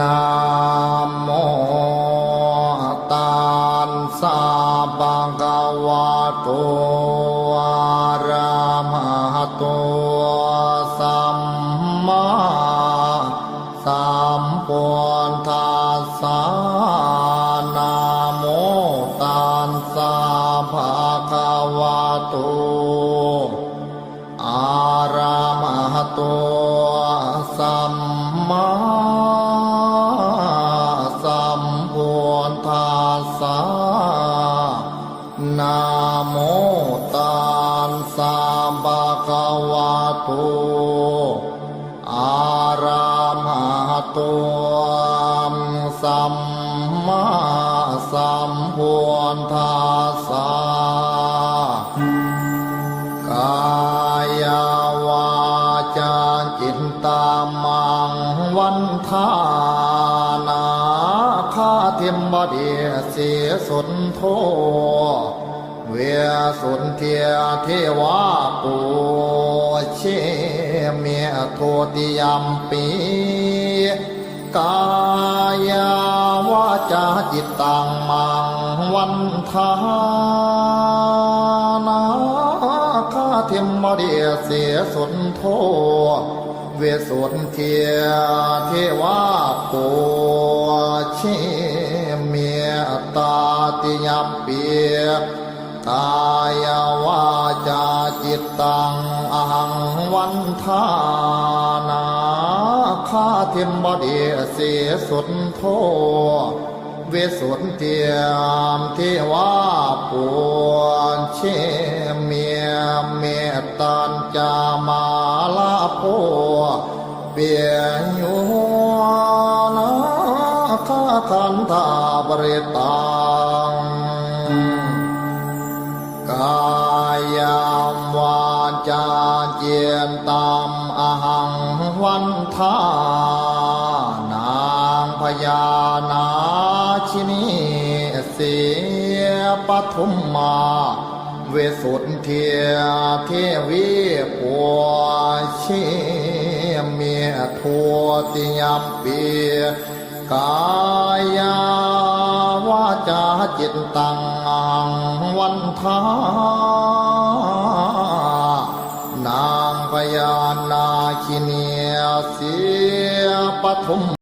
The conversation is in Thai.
นามโมตานสาบังกวาตุอารามาตุสัมมาสัมปุนทาสานามโมตานสาภากวาตุ สสะนะโมตัสสะภะคะวะโตอาระมหะโตสัมมาสัมพุทธัสสะกายาวาจาจินตามังวันทา ทมบดีเสียสุนโทเวียสุนเทียเทวาปูเชเมียโทติยมปีกายาวาจาจิตตังมังวันทานาคาเทมมาเดียเสียสุนโทเวสุนเทียเทวาปูเช ติยมเปียกายวาจาจิตตังอหังวันทานาคาเทมบดีเสียสุดโทเวสุนเทียมเทวาปวนเชเมียเมตตันจามาลาโพเปียยุนา คาคันธาบริตังกายามวาจาเจียนตามอหังวันทานางพญานาชินีเสียปทุมมาเวสุนเทียเทวีปัวชีเมียทัวติยมเปีย กายาวาจาจิตตังวันทานางพญานาคิเนียเสียปฐม